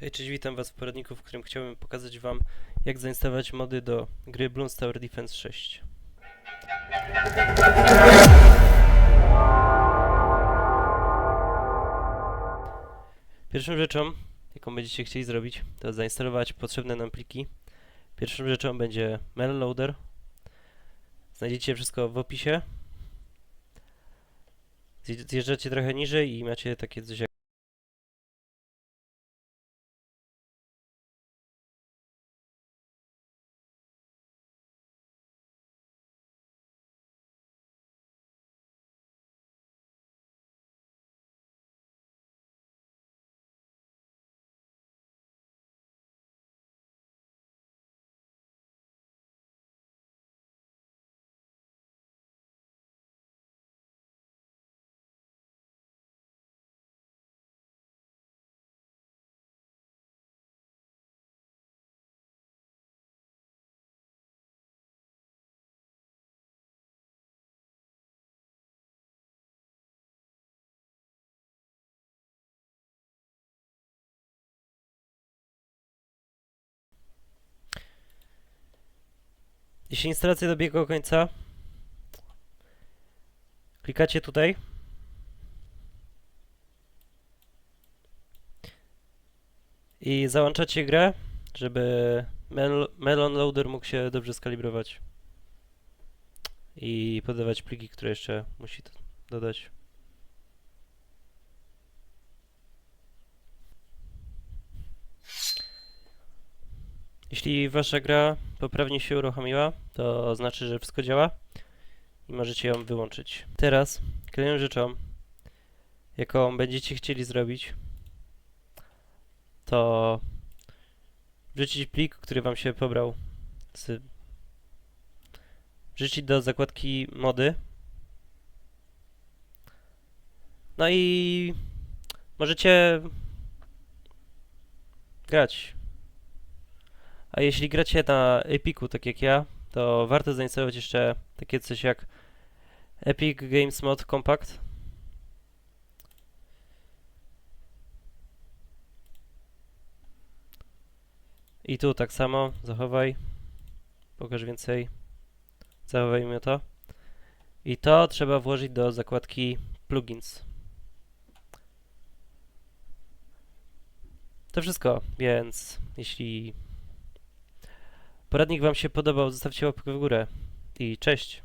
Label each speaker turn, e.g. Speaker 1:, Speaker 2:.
Speaker 1: Cześć, witam was w poradniku, w którym chciałbym pokazać wam, jak zainstalować mody do gry Bloons Tower Defense 6. Pierwszą rzeczą, jaką będziecie chcieli zrobić, to zainstalować potrzebne nam pliki. Pierwszą rzeczą będzie Melon Loader. Znajdziecie wszystko w opisie. Zje- Zjeżdżacie trochę niżej i macie takie coś jak Jeśli instalacja dobiega końca, klikacie tutaj. I załączacie grę, żeby Mel Melon Loader mógł się dobrze skalibrować. I podawać pliki, które jeszcze musi dodać. Jeśli wasza gra poprawnie się uruchomiła, to znaczy, że wszystko działa i możecie ją wyłączyć. Teraz kolejną rzeczą, jaką będziecie chcieli zrobić, to wrzucić plik, który wam się pobrał z wrzucić do zakładki mody. No i możecie grać. A jeśli gracie na Epiku, tak jak ja, to warto zainstalować jeszcze takie coś jak Epic Games Mod Compact. I tu tak samo, zachowaj. Pokaż więcej. Zachowajmy to. I to trzeba włożyć do zakładki plugins. To wszystko, więc jeśli Poradnik Wam się podobał, zostawcie łapkę w górę i cześć!